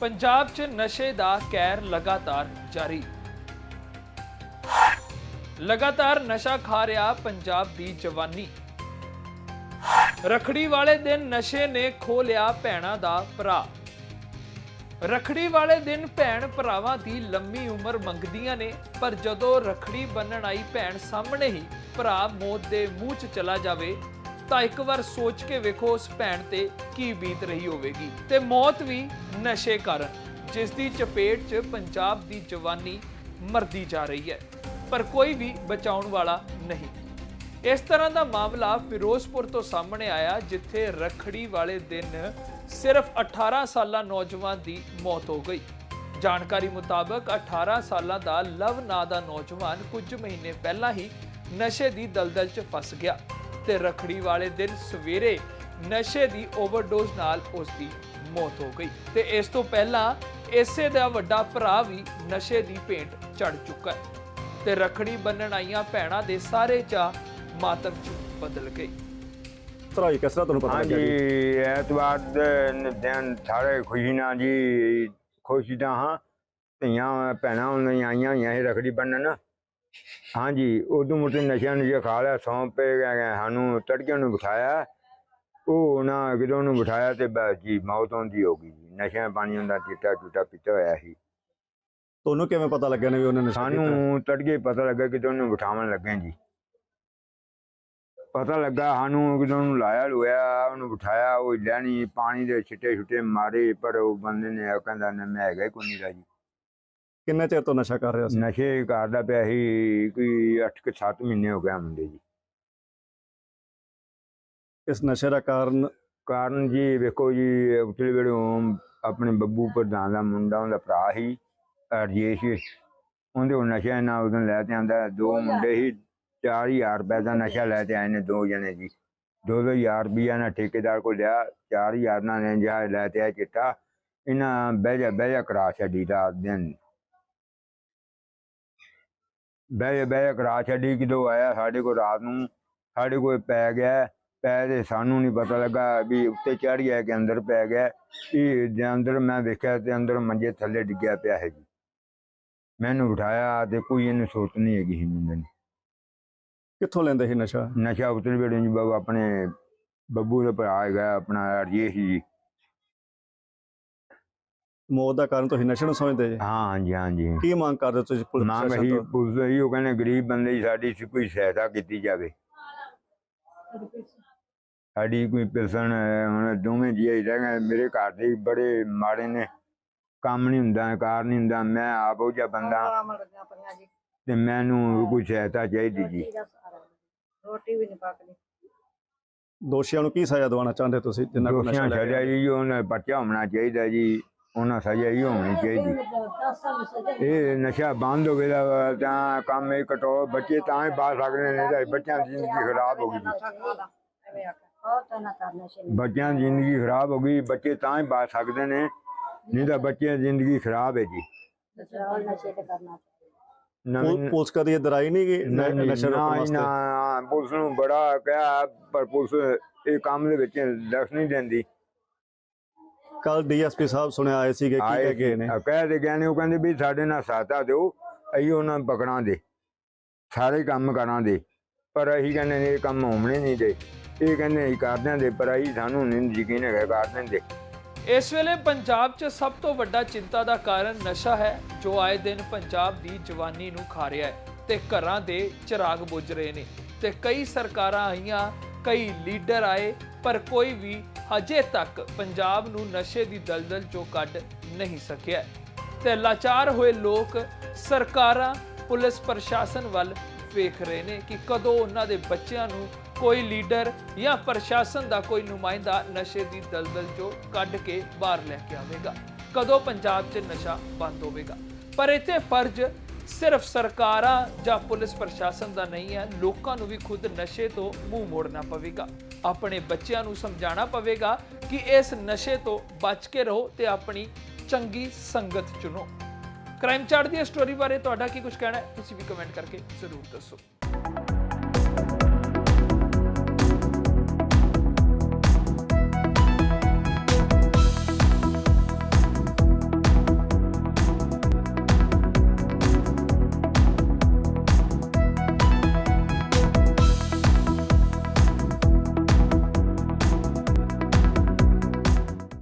ਪੰਜਾਬ 'ਚ ਨਸ਼ੇ ਦਾ ਕਹਿਰ ਲਗਾਤਾਰ ਜਾਰੀ। ਲਗਾਤਾਰ ਨਸ਼ਾ ਖਾ ਰਿਹਾ ਪੰਜਾਬ ਦੀ ਜਵਾਨੀ। ਰਖੜੀ ਵਾਲੇ ਦਿਨ ਨਸ਼ੇ ਨੇ ਖੋ ਲਿਆ ਭੈਣਾਂ ਦਾ ਭਰਾ। ਰਖੜੀ ਵਾਲੇ ਦਿਨ ਭੈਣ ਭਰਾਵਾਂ ਦੀ ਲੰਮੀ ਉਮਰ ਮੰਗਦੀਆਂ ਨੇ, ਪਰ ਜਦੋਂ ਰਖੜੀ ਬੰਨਣ ਆਈ, ਭੈਣ ਸਾਹਮਣੇ ਹੀ ਭਰਾ ਮੌਤ ਦੇ ਮੂੰਹ 'ਚ ਚਲਾ ਜਾਵੇ ਤਾਂ ਇੱਕ ਵਾਰ ਸੋਚ ਕੇ ਵੇਖੋ ਉਸ ਭੈਣ ਤੇ ਕੀ ਬੀਤ ਰਹੀ ਹੋਵੇਗੀ। ਤੇ ਮੌਤ ਵੀ ਨਸ਼ੇ ਕਾਰਨ, ਜਿਸ ਦੀ ਚਪੇਟ 'ਚ ਪੰਜਾਬ ਦੀ ਜਵਾਨੀ ਮਰਦੀ ਜਾ ਰਹੀ ਹੈ, ਪਰ ਕੋਈ ਵੀ ਬਚਾਉਣ ਵਾਲਾ ਨਹੀਂ। ਇਸ ਤਰ੍ਹਾਂ ਦਾ ਮਾਮਲਾ ਫਿਰੋਜ਼ਪੁਰ ਤੋਂ ਸਾਹਮਣੇ ਆਇਆ, ਜਿੱਥੇ ਰਖੜੀ ਵਾਲੇ ਦਿਨ ਸਿਰਫ 18 ਸਾਲਾ ਨੌਜਵਾਨ ਦੀ ਮੌਤ ਹੋ ਗਈ। ਜਾਣਕਾਰੀ ਮੁਤਾਬਕ 18 ਸਾਲਾਂ ਦਾ ਲਵ ਨਾਂ ਦਾ ਨੌਜਵਾਨ ਕੁਝ ਮਹੀਨੇ ਪਹਿਲਾਂ ਹੀ ਨਸ਼ੇ ਦੀ ਦਲਦਲ 'ਚ ਫਸ ਗਿਆ। ਤੇ ਰਖੜੀ ਵਾਲੇ ਦਿਨ ਸਵੇਰੇ ਨਸ਼ੇ ਦੀ ਓਵਰਡੋਜ਼ ਨਾਲ ਉਸ ਦੀ ਮੌਤ ਹੋ ਗਈ ਤੇ ਇਸ ਤੋਂ ਪਹਿਲਾਂ ਇਸੇ ਦਾ ਵੱਡਾ ਭਰਾ ਵੀ ਨਸ਼ੇ ਦੀ ਭੇਂਟ ਚੜ ਚੁੱਕਾ ਹੈ ਤੇ ਰਖੜੀ ਬੰਨਣ ਆਈਆਂ ਭੈਣਾਂ ਦੇ ਸਾਰੇ ਚਾਅ ਮਾਤਮ 'ਚ ਬਦਲ ਗਏ। ਤਰਾਈ ਕਿਸ ਤਰ੍ਹਾਂ ਤੁਹਾਨੂੰ ਪਤਾ ਹਾਂਜੀ ਲੱਗਿਆ ਜੀ? ਐਤਵਾਰ ਦੇ ਦਿਨ ਸਾਰੇ ਖੁਸ਼ੀ ਨਾਲ ਜੀ ਖੁਸ਼ੀ ਦਾ ਹਾਂ ਧੀਆਂ ਭੈਣਾਂ ਉਹਨਾਂ ਆਈਆਂ ਹੋਈਆਂ ਸੀ ਰਖੜੀ ਬੰਨਣ। ਹਾਂਜੀ ਉਦੋਂ ਕੇ ਨਸ਼ਿਆਂ ਨੂੰ ਖਾ ਲਿਆ ਸੌਂਪ ਗਏ ਸਾਨੂੰ ਤੜਕੇ ਨੂੰ ਬਿਠਾਇਆ। ਉਹ ਨਾ ਕਿਦੋਂ ਨੂੰ ਬਿਠਾਇਆ ਤੇ ਬਸ ਜੀ ਮੌਤ ਹੁੰਦੀ ਹੋ ਗਈ ਜੀ। ਨਸ਼ਿਆਂ ਪਾਣੀ ਹੁੰਦਾ ਚਿੱਟਾ ਚੁੱਟਾ ਪੀਤਾ ਹੋਇਆ ਸੀ। ਤੁਹਾਨੂੰ ਕਿਵੇਂ ਪਤਾ ਲੱਗਿਆ ਨੇ ਵੀ ਉਹਨੇ ਕੀਤਾ ਸਾਨੂੰ ਤੜਕੇ ਪਤਾ ਲੱਗਾ ਕਿ ਉਹਨੂੰ ਬਿਠਾਉਣ ਲੱਗੇ ਜੀ। ਪਤਾ ਲੱਗਾ ਸਾਨੂੰ ਕਿਦੋਂ ਨੂੰ ਲਾਇਆ ਲੋਇਆ ਉਹਨੂੰ ਬਿਠਾਇਆ ਉਹ ਲੈਣੀ ਪਾਣੀ ਦੇ ਛਿੱਟੇ ਛੁੱਟੇ ਮਾਰੇ ਪਰ ਉਹ ਬੰਦੇ ਨੇ ਕਹਿੰਦਾ ਨਾ ਮੈਂ ਹੈਗਾ ਕੋਈ ਨਹੀਂ ਰਾਜੀ। ਕਿੰਨੇ ਚਿਰ ਤੋਂ ਨਸ਼ਾ ਕਰ ਰਿਹਾ ਸੀ? ਨਸ਼ੇ ਕਰਦਾ ਪਿਆ ਸੀ ਕੋਈ 8 ਕਿ 7 ਮਹੀਨੇ ਹੋ ਗਿਆ ਮੁੰਡੇ ਜੀ। ਇਸ ਨਸ਼ੇ ਦਾ ਕਾਰਨ? ਕਾਰਨ ਜੀ ਵੇਖੋ ਜੀ ਉਤਲੇ ਵੇਲੇ ਆਪਣੇ ਬੱਬੂ ਪ੍ਰਧਾਨ ਦਾ ਮੁੰਡਾ ਉਹਦਾ ਭਰਾ ਸੀ ਰਜੇਸ਼ ਉਹਦੇ ਉਹ ਨਸ਼ਾ ਨਾਲ ਉਦੋਂ ਲੈ ਤੇ ਆਂਦਾ ਦੋ ਮੁੰਡੇ ਸੀ 4000 ਰੁਪਏ ਦਾ ਨਸ਼ਾ ਲੈ ਤੇ ਆਏ ਨੇ ਦੋ ਜਣੇ ਜੀ। ਦੋ ਦੋ ਹਜ਼ਾਰ ਰੁਪਈਆ ਨਾਲ ਠੇਕੇਦਾਰ ਕੋਲ ਲਿਆ 4000 ਨਾਲ ਨੇ ਜਾ ਲੈ ਤੇ ਆ ਚਿੱਟਾ। ਇਹਨਾਂ ਬਹਿ ਜਾ ਬਹਿ ਜਾ ਕਰਾ ਛੱਡੀ ਦਾ ਦਿਨ। ਬਹਿ ਬਹਿ ਕਰਾ ਛੱਡੀ ਕਿਦੋਂ ਆਇਆ ਸਾਡੇ ਕੋਲ ਰਾਤ ਨੂੰ ਸਾਡੇ ਕੋਲ ਪੈ ਗਿਆ ਪੈ ਤੇ ਸਾਨੂੰ ਨਹੀਂ ਪਤਾ ਲੱਗਾ ਵੀ ਉੱਤੇ ਚੜ ਗਿਆ ਕਿ ਅੰਦਰ ਪੈ ਗਿਆ। ਇਹ ਦੇ ਅੰਦਰ ਮੈਂ ਵੇਖਿਆ ਤੇ ਅੰਦਰ ਮੰਜੇ ਥੱਲੇ ਡਿੱਗਿਆ ਪਿਆ ਹੈ ਜੀ। ਮੈਨੂੰ ਉਠਾਇਆ ਤੇ ਕੋਈ ਇਹਨੂੰ ਸੋਚ ਨਹੀਂ ਹੈਗੀ ਸੀ ਮੁੰਡੇ ਨੇ। ਕਿੱਥੋਂ ਲੈਂਦੇ ਸੀ ਨਸ਼ਾ? ਨਸ਼ਾ ਉਤਰ ਵੇੜੇ ਜੀ ਬਾਬਾ ਆਪਣੇ ਬੱਬੂ ਦਾ ਭਰਾ ਹੈਗਾ ਆਪਣਾ ਰਜੇਸ਼ ਜੀ। ਮੌਤ ਦਾ ਕਾਰਨ ਤੁਸੀਂ ਨਸ਼ੇ ਨੂੰ ਸਮਝਦੇ ਜੀ? ਹਾਂ ਹਾਂਜੀ ਹਾਂਜੀ। ਕੀ ਮੰਗ ਕਰਦੇ ਤੁਸੀਂ ਪੁਲਿਸ ਮੰਗ ਪ੍ਰਸ਼ਾਸਨ ਹੀ ਤੋਂ? ਪੁਲਿਸ ਹੀ ਉਹ ਕਹਿੰਦੇ ਗਰੀਬ ਬੰਦੇ ਦੀ ਸਾਡੀ ਸੀ ਕੋਈ ਸਹਾਇਤਾ ਕੀਤੀ ਜਾਵੇ। ਸਾਡੀ ਕੋਈ ਪਿਲਸਣ ਹੁਣ ਦੋਵੇਂ ਜੀ ਹੀ ਰਹਿ ਗਏ। ਮੇਰੇ ਘਰ ਦੇ ਬੜੇ ਮਾੜੇ ਨੇ। ਕੰਮ ਨਹੀਂ ਹੁੰਦਾ ਕਾਰ ਨਹੀਂ ਹੁੰਦਾ। ਮੈਂ ਆਪ ਉਹ ਜਿਹਾ ਬੰਦਾ। ਤੇ ਮੈਨੂੰ ਕੋਈ ਸਹਾਇਤਾ ਚਾਹੀਦੀ ਜੀ। ਰੋਟੀ ਵੀ ਨਹੀਂ ਪੱਕਦੀ। ਦੋਸ਼ੀਆਂ ਨੂੰ ਕੀ ਸਜ਼ਾ ਦਿਵਾਉਣਾ ਚਾਹੁੰਦੇ ਤੁਸੀਂ? ਜਿੰਨਾ ਕੋ ਨਸ਼ਾ ਦੋਸ਼ੀਆਂ ਕੇ ਜੀ ਉਹਨਾਂ ਪਰਚਾ ਹੋਣਾ ਚਾਹੀਦਾ ਜੀ। ਉਹਨਾਂ ਸਜ਼ਾ ਹੀ ਹੋਣੀ ਚਾਹੀਦੀ। ਇਹ ਨਸ਼ਾ ਬੰਦ ਹੋਵੇ ਤਾਂ ਕੰਮ ਇਹ ਕਟੋ ਬੱਚੇ ਤਾਂ ਹੀ ਬਾਹਰ ਸਕਦੇ ਨੇ ਤਾਂ ਬੱਚਿਆਂ ਦੀ ਜ਼ਿੰਦਗੀ ਖਰਾਬ ਹੋ ਗਈ ਬੱਚਿਆਂ ਦੀ ਜ਼ਿੰਦਗੀ ਖਰਾਬ ਹੋ ਗਈ ਬੱਚੇ ਤਾਂ ਹੀ ਬਾਹਰ ਸਕਦੇ ਨੇ ਨਹੀਂ ਤਾਂ ਬੱਚਿਆਂ ਦੀ ਜ਼ਿੰਦਗੀ ਖਰਾਬ ਹੈ ਜੀ। ਪੁਲਿਸ ਕਦੀ ਇੱਧਰ ਆਈ ਨਹੀਂ ਨਹੀਂ ਨਸ਼ਾ ਰੋਕਣ ਵਾਸਤੇ? ਪੁਲਿਸ ਨੂੰ ਬੜਾ ਕਿਹਾ ਪਰ ਪੁਲਿਸ ਇਹ ਕੰਮ ਦੇ ਵਿੱਚ ਦਖਲ ਨਹੀਂ ਦਿੰਦੀ। ਕੱਲ ਡੀਐਸਪੀ ਸਾਹਿਬ ਸੁਣਿਆ ਆਏ ਸੀਗੇ ਕੀ ਆਏ ਕਹਿ ਗਏ ਨੇ? ਕਹਿ ਦੇ ਗਏ ਨੇ ਉਹ ਕਹਿੰਦੇ ਵੀ ਸਾਡੇ ਨਾਲ ਸਾਥਾ ਦਿਓ ਅਸੀਂ ਉਹਨਾਂ ਨੂੰ ਪਕੜਾਂ ਦੇ ਸਾਰੇ ਕੰਮ ਕਰਾਂ ਦੇ ਪਰ ਅਸੀਂ ਕਹਿੰਦੇ ਨੇ ਇਹ ਕੰਮ ਹੋਣੇ ਨਹੀਂ ਦੇ ਇਹ ਕਹਿੰਦੇ ਅਸੀਂ ਕਰਦਿਆਂ ਦੇ ਪਰ ਅਸੀਂ ਸਾਨੂੰ ਨਹੀਂ ਯਕੀਨ ਹੈਗਾ ਕਰਦਿਆਂ ਦੇ ਇਸ ਵੇਲੇ ਪੰਜਾਬ 'ਚ ਸਭ ਤੋਂ ਵੱਡਾ ਚਿੰਤਾ ਦਾ ਕਾਰਨ ਨਸ਼ਾ ਹੈ ਜੋ ਆਏ ਦਿਨ ਪੰਜਾਬ ਦੀ ਜਵਾਨੀ ਨੂੰ ਖਾ ਰਿਹਾ ਹੈ ਤੇ ਘਰਾਂ ਦੇ ਚਿਰਾਗ ਬੁਝ ਰਹੇ ਨੇ ਤੇ ਕਈ ਸਰਕਾਰਾਂ ਆਈਆਂ ਕਈ ਲੀਡਰ ਆਏ, ਪਰ ਕੋਈ ਵੀ ਹਜੇ ਤੱਕ ਪੰਜਾਬ ਨੂੰ ਨਸ਼ੇ ਦੀ ਦਲਦਲ 'ਚੋਂ ਕੱਢ ਨਹੀਂ ਸਕਿਆ। ਤੇ ਲਾਚਾਰ ਹੋਏ ਲੋਕ ਸਰਕਾਰਾਂ, ਪੁਲਿਸ ਪ੍ਰਸ਼ਾਸਨ ਵੱਲ ਵੇਖ ਰਹੇ ਨੇ ਕਿ ਕਦੋਂ ਉਹਨਾਂ ਦੇ ਬੱਚਿਆਂ ਨੂੰ ਕੋਈ ਲੀਡਰ ਜਾਂ ਪ੍ਰਸ਼ਾਸਨ ਦਾ ਕੋਈ ਨੁਮਾਇੰਦਾ ਨਸ਼ੇ ਦੀ ਦਲਦਲ ਚੋਂ ਕੱਢ ਕੇ ਬਾਹਰ ਲੈ ਕੇ ਆਵੇਗਾ। ਕਦੋਂ ਪੰਜਾਬ 'ਚ ਨਸ਼ਾ ਬੰਦ ਹੋਵੇਗਾ। ਪਰ ਇੱਥੇ ਫਰਜ਼ ਸਿਰਫ ਸਰਕਾਰਾਂ ਜਾਂ ਪੁਲਿਸ ਪ੍ਰਸ਼ਾਸਨ ਦਾ ਨਹੀਂ ਹੈ, ਲੋਕਾਂ ਨੂੰ ਵੀ ਖੁਦ ਨਸ਼ੇ ਤੋਂ ਮੂੰਹ ਮੋੜਨਾ ਪਵੇਗਾ। ਆਪਣੇ ਬੱਚਿਆਂ ਨੂੰ ਸਮਝਾਉਣਾ ਪਵੇਗਾ ਕਿ ਇਸ ਨਸ਼ੇ ਤੋਂ ਬਚ ਕੇ ਰਹੋ ਤੇ ਆਪਣੀ ਚੰਗੀ ਸੰਗਤ ਚੁਣੋ। ਕ੍ਰਾਈਮ ਚਾਰਟ ਦੀ ਸਟੋਰੀ ਬਾਰੇ ਤੁਹਾਡਾ ਕੀ ਕੁਝ ਕਹਿਣਾ ਹੈ, ਤੁਸੀਂ ਵੀ ਕਮੈਂਟ ਕਰਕੇ ਜ਼ਰੂਰ ਦੱਸੋ।